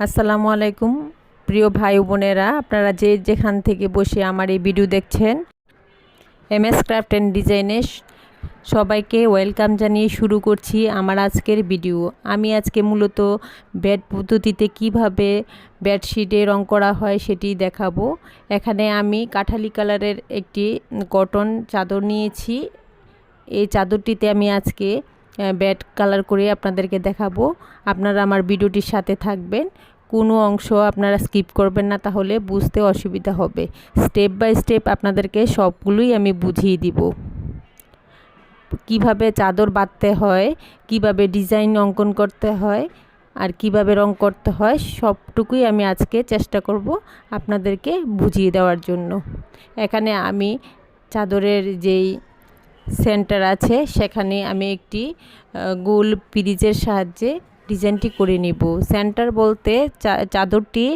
আসসালামু আলাইকুম, প্রিয় ভাই বোনেরা। আপনারা যে যেখান থেকে বসে আমার এই ভিডিও দেখছেন এম এস ক্রাফট অ্যান্ড ডিজাইনে সবাইকে ওয়েলকাম জানিয়ে শুরু করছি আমার আজকের ভিডিও। আমি আজকে মূলত বেড পদ্ধতিতে কীভাবে বেডশিটে রং করা হয় সেটি দেখাবো। এখানে আমি কাঠালি কালারের একটি কটন চাদর নিয়েছি। এই চাদরটিতে আমি আজকে ব্যাড কালার করে আপনাদেরকে দেখাবো। আপনারা আমার ভিডিওটির সাথে থাকবেন। কোনো অংশ আপনারা স্কিপ করবেন না, তাহলে বুঝতে অসুবিধা হবে। স্টেপ বাই স্টেপ আপনাদেরকে সবগুলোই আমি বুঝিয়ে দিব। কীভাবে চাদর বাঁধতে হয়, কীভাবে ডিজাইন অঙ্কন করতে হয়, আর কীভাবে রং করতে হয়, সবটুকুই আমি আজকে চেষ্টা করব আপনাদেরকে বুঝিয়ে দেওয়ার জন্য। এখানে আমি চাদরের যেই সেন্টার আছে, সেখানে আমি একটি গোল পিরিজের সাহায্যে ডিজাইনটি করে নিব। সেন্টার বলতে চাদরটি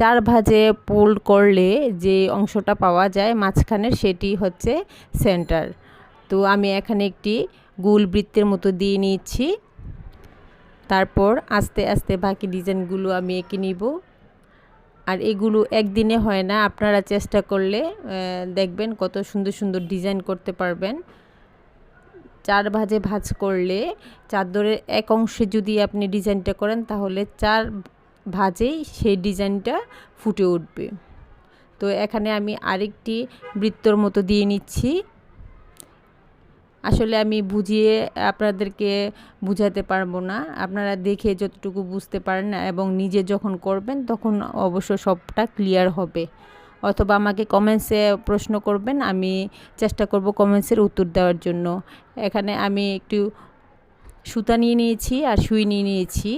চার ভাজে পোল্ড করলে যে অংশটা পাওয়া যায় মাঝখানের সেটি হচ্ছে সেন্টার। তো আমি এখানে একটি গোল বৃত্তের মতো দিয়ে নিচ্ছি। তারপর আস্তে আস্তে বাকি ডিজাইনগুলো আমি এঁকে নিব। আর এগুলো একদিনে হয় না, আপনারা চেষ্টা করলে দেখবেন কত সুন্দর সুন্দর ডিজাইন করতে পারবেন। চার ভাজে ভাজ করলে, চাদরের এক অংশে যদি আপনি ডিজাইনটা করেন, তাহলে চার ভাজেই সেই ডিজাইনটা ফুটে উঠবে। তো এখানে আমি আরেকটি বৃত্তর মতো দিয়ে নিচ্ছি। আসলে আমি বুঝিয়ে আপনাদেরকে বুঝাতে পারব না। আপনারা দেখে যতটুকু বুঝতে পারেন এবং নিজে যখন করবেন তখন অবশ্য সবটা ক্লিয়ার হবে। অথবা আমাকে কমেন্টসে প্রশ্ন করবেন, আমি চেষ্টা করব কমেন্টসের উত্তর দেওয়ার জন্য। এখানে আমি একটু সুতা নিয়ে নিয়েছি আর সুই নিয়ে নিয়েছি।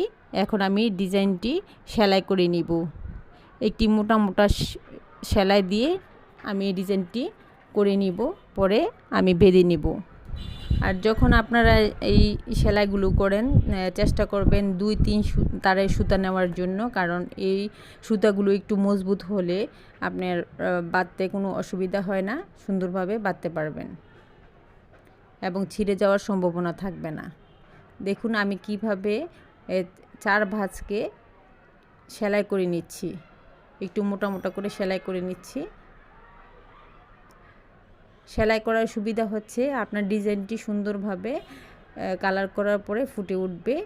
এখন আমি ডিজাইনটি সেলাই করে নিব। একটি মোটা মোটা সেলাই দিয়ে আমি ডিজাইনটি করে নিব, পরে আমি বেঁধে নিব। আর যখন আপনারা এই সেলাইগুলো করেন চেষ্টা করবেন দুই, তিন তারের সুতা নেওয়ার জন্য। কারণ এই সুতাগুলো একটু মজবুত হলে আপনার বাঁধতে কোনো অসুবিধা হয় না, সুন্দরভাবে বাঁধতে পারবেন। এবং ছিঁড়ে যাওয়ার সম্ভাবনা থাকবে না। দেখুন আমি কীভাবে চার ভাঁজকে সেলাই করে নিচ্ছি। একটু মোটা মোটা করে সেলাই করে নিচ্ছি। সেলাই করার সুবিধা হচ্ছে, আপনার ডিজাইনটি সুন্দরভাবে কালার করার পরে ফুটে উঠবে।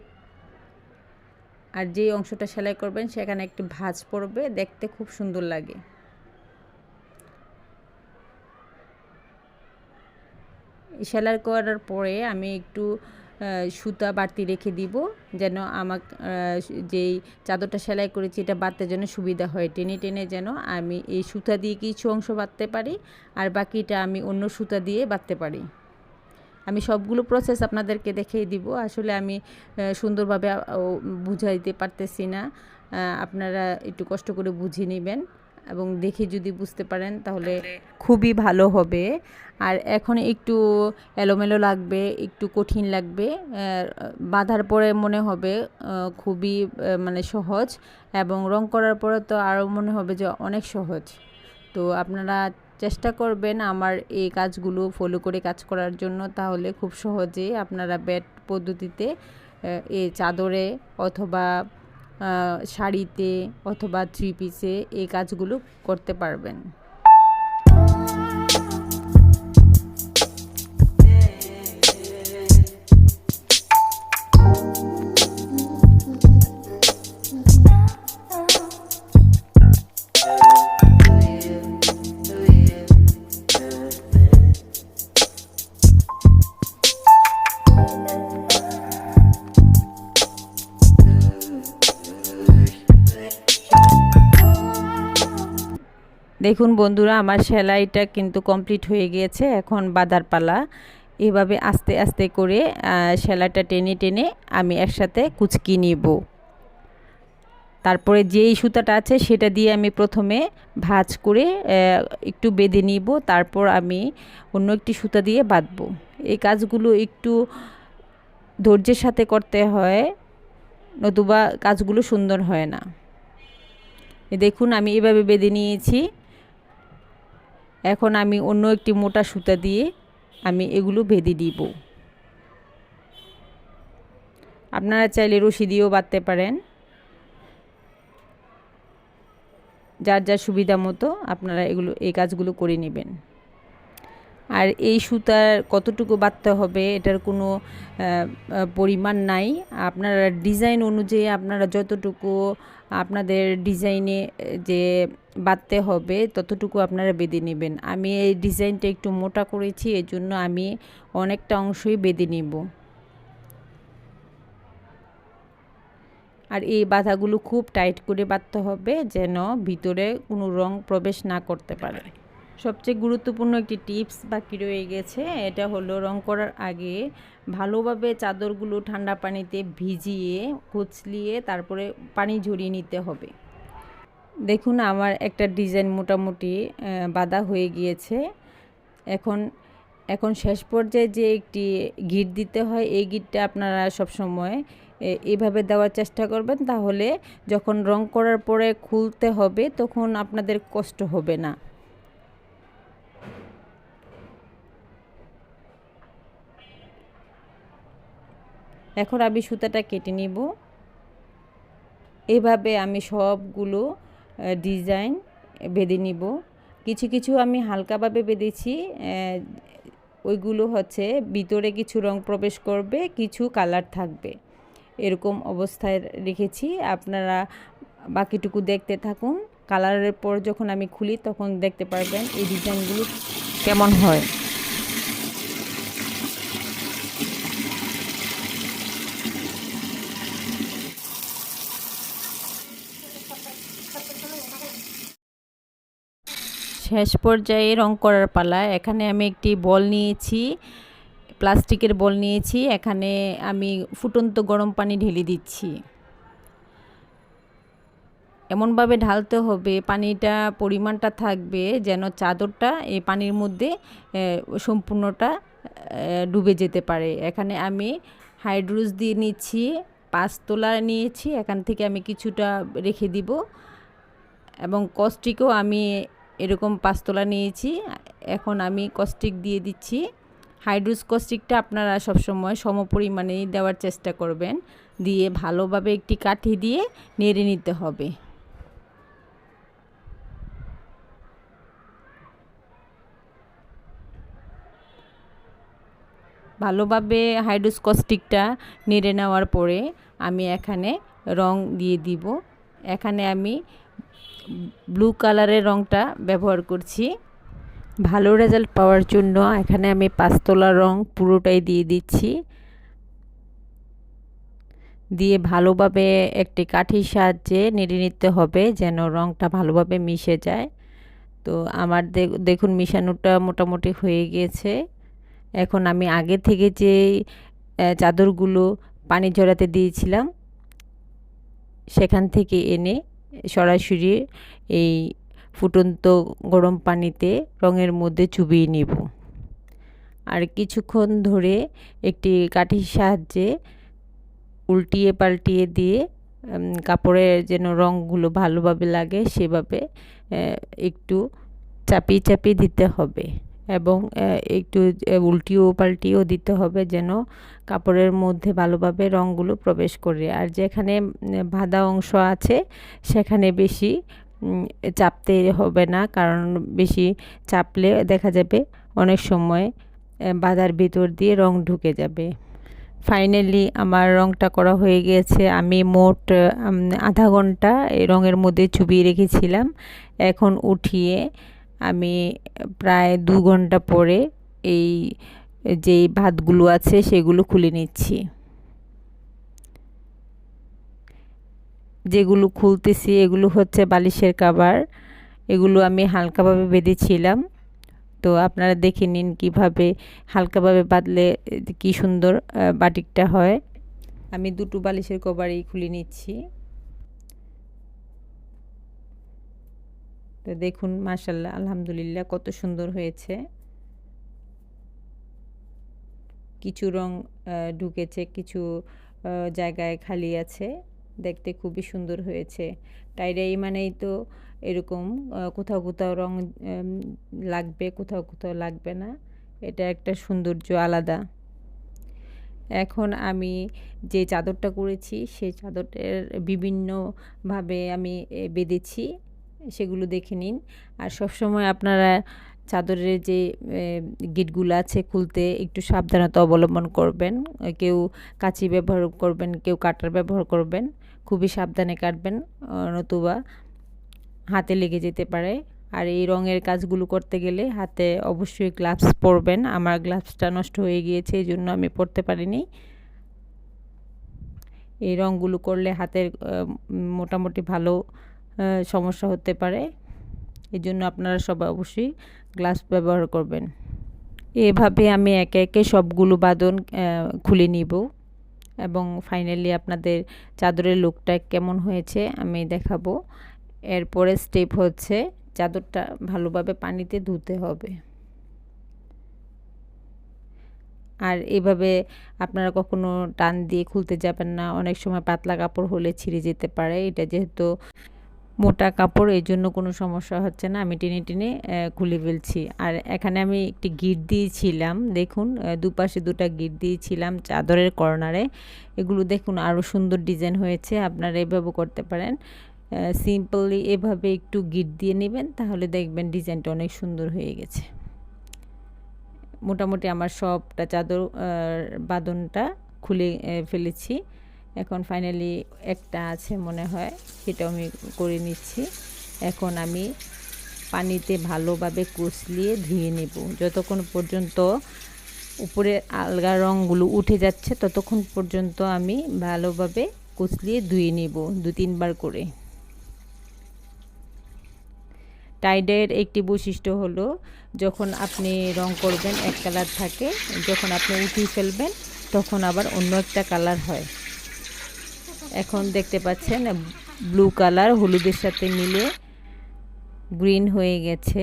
আর যে অংশটা সেলাই করবেন সেখানে একটি ভাঁজ পড়বে, দেখতে খুব সুন্দর লাগে। সেলাই করার পরে আমি একটু সুতা বাড়তি রেখে দিব, যেন আমার যেই চাদরটা সেলাই করেছি এটা বাঁধতে যেন সুবিধা হয়। টেনে টেনে যেন আমি এই সুতা দিয়ে কিছু অংশ বাঁধতে পারি, আর বাকিটা আমি অন্য সুতা দিয়ে বাঁধতে পারি। আমি সবগুলো প্রসেস আপনাদেরকে দেখিয়ে দিব। আসলে আমি সুন্দরভাবে বুঝাইতে পারতেছি না। আপনারা একটু কষ্ট করে বুঝিয়ে নেবেন। এবং দেখে যদি বুঝতে পারেন তাহলে খুবই ভালো হবে। আর এখন একটু এলোমেলো লাগবে একটু কঠিন লাগবে বাঁধার পরে মনে হবে খুবই মানে সহজ এবং রং করার পরে তো আরও মনে হবে যে অনেক সহজ। তো আপনারা চেষ্টা করবেন আমার এই কাজগুলো ফলো করে কাজ করার জন্য তাহলে খুব সহজেই আপনারা ব্যাট পদ্ধতিতে এই চাদরে অথবা শাড়িতে অথবা থ্রি পিসে এই কাজগুলো করতে পারবেন। দেখুন বন্ধুরা, আমার সেলাইটা কিন্তু কমপ্লিট হয়ে গিয়েছে এখন বাদার পালা এভাবে আস্তে আস্তে করে সেলাইটা টেনে টেনে আমি একসাথে কুচকি নিব। তারপরে যেই সুতাটা আছে সেটা দিয়ে আমি প্রথমে ভাজ করে একটু বেঁধে নিব, তারপর আমি অন্য একটি সুতা দিয়ে বাঁধবো। এই কাজগুলো একটু ধৈর্যের সাথে করতে হয়, নতুবা কাজগুলো সুন্দর হয় না। দেখুন, আমি এভাবে বেঁধে নিয়েছি। এখন আমি অন্য একটি মোটা সুতা দিয়ে আমি এগুলো ভেদি দিব। আপনারা চাইলে রশি দিয়েও বাঁধতে পারেন। যার যা সুবিধা মতো আপনারা এগুলো, এই কাজগুলো করে নেবেন। আর এই সুতার কতটুকু বাঁধতে হবে, এটার কোনো পরিমাণ নাই। আপনারা ডিজাইন অনুযায়ী আপনারা যতটুকু আপনাদের ডিজাইনে, যে বাঁধতে হবে, ততটুকু আপনারা বেঁধে নেবেন। আমি এই ডিজাইনটা একটু মোটা করেছি এই জন্য আমি অনেকটা অংশই বেঁধে নেব। আর এই বাধাগুলো খুব টাইট করে বাঁধতে হবে, যেন ভিতরে কোনো রং প্রবেশ না করতে পারে। সবচেয়ে গুরুত্বপূর্ণ একটি টিপস বাকি রয়ে গেছে, এটা হলো রং করার আগে ভালোভাবে চাদরগুলো ঠান্ডা পানিতে ভিজিয়ে, কুচলিয়ে তারপরে পানি ঝরিয়ে নিতে হবে। দেখুন আমার একটা ডিজাইন মোটামুটি বাঁধা হয়ে গিয়েছে। এখন এখন শেষ পর্যায়ে যে একটি গিট দিতে হয়, এই গিটটা আপনারা সবসময় এইভাবে দেওয়ার চেষ্টা করবেন। তাহলে যখন রং করার পরে খুলতে হবে, তখন আপনাদের কষ্ট হবে না। এখন আমি সুতাটা কেটে নিব। এভাবে আমি সবগুলো ডিজাইন বেঁধে নিব। কিছু কিছু আমি হালকাভাবে বেঁধেছি ওইগুলো হচ্ছে ভিতরে কিছু রং প্রবেশ করবে, কিছু কালার থাকবে। এরকম অবস্থায় রেখেছি। আপনারা বাকিটুকু দেখতে থাকুন। কালারের পর যখন আমি খুলি তখন দেখতে পারবেন এই ডিজাইনগুলো কেমন হয়। শেষ পর্যায়ে রং করার পালা। এখানে আমি একটি বল নিয়েছি, প্লাস্টিকের বল নিয়েছি। এখানে আমি ফুটন্ত গরম পানি ঢেলে দিচ্ছি। এমনভাবে ঢালতে হবে, পানিটা, পরিমাণটা থাকবে যেন চাদরটা এই পানির মধ্যে সম্পূর্ণটা ডুবে যেতে পারে। এখানে আমি হাইড্রোজ দিয়ে নিচ্ছি, পাঁচ তোলা নিয়েছি। এখান থেকে আমি কিছুটা রেখে দিব এবং কস্টিকও আমি এরকম পাঁচতলা নিয়েছি। এখন আমি কস্টিক দিয়ে দিচ্ছি। হাইড্রোস কস্টিকটা আপনারা সবসময় সম পরিমাণেই দেওয়ার চেষ্টা করবেন। দিয়ে ভালোভাবে একটি কাঠি দিয়ে নেড়ে নিতে হবে। ভালোভাবে হাইড্রোস কস্টিকটা নেড়ে নেওয়ার পরে আমি এখানে রং দিয়ে দিব। এখানে আমি ব্লু কালারের রঙটা ব্যবহার করছি। ভালো রেজাল্ট পাওয়ার জন্য এখানে আমি পাঁচতলা রং পুরোটাই দিয়ে দিচ্ছি। দিয়ে ভালোভাবে একটি কাঠির সাহায্যে নেড়ে নিতে হবে যেন রঙটা ভালোভাবে মিশে যায়। তো আমার দেখুন মিশানোটা মোটামুটি হয়ে গিয়েছে এখন আমি আগে থেকে যে চাদরগুলো পানি ঝরাতে দিয়েছিলাম, সেখান থেকে এনে সরাসরি এই ফুটন্ত গরম পানিতে রঙের মধ্যে চুবিয়ে নিব। আর কিছুক্ষণ ধরে একটি কাঠির সাহায্যে উল্টিয়ে পাল্টিয়ে দিয়ে কাপড়ের যেন রঙগুলো ভালোভাবে লাগে সেভাবে একটু চাপিয়ে চাপিয়ে দিতে হবে। এবং একটু উল্টিও পাল্টিও দিতে হবে যেন কাপড়ের মধ্যে ভালোভাবে রঙগুলো প্রবেশ করে। আর যেখানে বাঁধা অংশ আছে, সেখানে বেশি চাপতে হবে না, কারণ বেশি চাপলে দেখা যাবে অনেক সময় বাঁধার ভিতর দিয়ে রং ঢুকে যাবে। ফাইনালি আমার রংটা করা হয়ে গেছে। আমি মোট আধা ঘণ্টা এই রঙের মধ্যে চুবিয়ে রেখেছিলাম। এখন উঠিয়ে আমি প্রায় দু ঘণ্টা পরে এই যেই ভাতগুলো আছে সেগুলো খুলে নিচ্ছি। যেগুলো খুলতেছি এগুলো হচ্ছে বালিশের কাবার এগুলো আমি হালকাভাবে বেঁধেছিলাম। তো আপনারা দেখে নিন কীভাবে হালকাভাবে বাঁধলে কি সুন্দর বাটিকটা হয়। আমি দুটো বালিশের কভারই খুলে নিচ্ছি। তো দেখুন মাশাল্লাহ আলহামদুলিল্লাহ কত সুন্দর হয়েছে। কিছু রং ঢুকেছে, কিছু জায়গায় খালি আছে। দেখতে খুবই সুন্দর হয়েছে। টাইডাই মানেই তো এরকম কোথাও কোথাও রং লাগবে, কোথাও কোথাও লাগবে না। এটা একটা সৌন্দর্য আলাদা। এখন আমি যে চাদরটা করেছি, সেই চাদরটার বিভিন্নভাবে আমি বেঁধেছি। সেগুলো দেখে নিন। আর সবসময় আপনারা চাদরের যে গিটগুলো আছে খুলতে একটু সাবধানতা অবলম্বন করবেন। কেউ কাঁচি ব্যবহার করবেন, কেউ কাটার ব্যবহার করবেন। খুবই সাবধানে কাটবেন নতুবা হাতে লেগে যেতে পারে। আর এই রঙের কাজগুলো করতে গেলে হাতে অবশ্যই গ্লাভস পরবেন। আমার গ্লাভসটা নষ্ট হয়ে গিয়েছে এই জন্য আমি পরতে পারিনি। এই রঙগুলো করলে হাতের মোটামুটি ভালো সমস্যা হতে পারে। এই জন্য আপনারা সবাই অবশ্যই গ্লাস ব্যবহার করবেন। এভাবে আমি একে একে সবগুলো বাদন খুলে নিব এবং ফাইনালি আপনাদের চাদরের লুকটা কেমন হয়েছে আমি দেখাবো। এরপরে স্টেপ হচ্ছে চাদরটা ভালোভাবে পানিতে ধুতে হবে। আর এভাবে আপনারা কখনো টান দিয়ে খুলতে যাবেন না। অনেক সময় পাতলা কাপড় হলে ছিঁড়ে যেতে পারে। এটা যেহেতু মোটা কাপড় এই জন্য কোনো সমস্যা হচ্ছে না। আমি টেনে টেনে খুলে ফেলছি। আর এখানে আমি একটি গিট দিয়েছিলাম, দেখুন দুপাশে দুটা গিট দিয়েছিলাম চাদরের কর্নারে। এগুলো দেখুন আরও সুন্দর ডিজাইন হয়েছে, আপনারা এভাবে করতে পারেন। সিম্পলি এভাবে একটু গিট দিয়ে নেবেন, তাহলে দেখবেন ডিজাইনটা অনেক সুন্দর হয়ে গেছে। মোটামুটি আমার সবটা চাদর বাদনটা খুলে ফেলেছি। এখন ফাইনালি একটা আছে মনে হয় সেটাও আমি করে নিচ্ছি। এখন আমি পানিতে ভালোভাবে কুচলিয়ে ধুয়ে নেব। যতক্ষণ পর্যন্ত উপরে আলগা রঙগুলো উঠে যাচ্ছে, ততক্ষণ পর্যন্ত আমি ভালোভাবে কুচলিয়ে ধুয়ে নেব দু তিনবার করে। টাইডের একটি বৈশিষ্ট্য হলো, যখন আপনি রং করবেন, এক কালার থাকে, যখন আপনি উঠিয়ে ফেলবেন, তখন আবার অন্য একটা কালার হয়। এখন দেখতে পাচ্ছেন ব্লু কালার হলুদের সাথে মিলে গ্রিন হয়ে গেছে।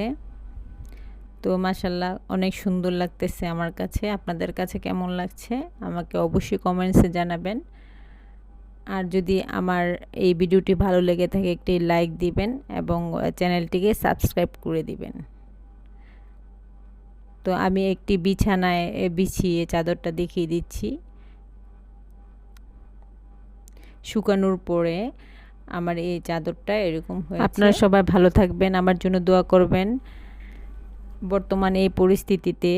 তো মাসাল্লাহ অনেক সুন্দর লাগতেছে আমার কাছে। আপনাদের কাছে কেমন লাগছে? আমাকে অবশ্যই কমেন্টসে জানাবেন। আর যদি আমার এই ভিডিওটি ভালো লেগে থাকে, একটি লাইক দিবেন এবং চ্যানেলটিকে সাবস্ক্রাইব করে দিবেন। তো আমি একটি বিছানায় বিছিয়ে চাদরটা দেখিয়ে দিচ্ছি। শুকানোর পরে আমার এই চাদরটা এরকম হয়ে আপনারা সবাই ভালো থাকবেন, আমার জন্য দোয়া করবেন। বর্তমানে এই পরিস্থিতিতে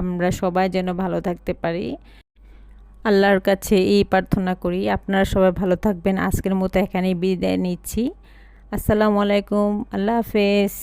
আমরা সবাই যেন ভালো থাকতে পারি। আল্লাহর কাছে এই প্রার্থনা করি, আপনারা সবাই ভালো থাকবেন। আজকের মতো এখানেই বিদায় নিচ্ছি। আসসালামু আলাইকুম, আল্লাহ হাফেজ।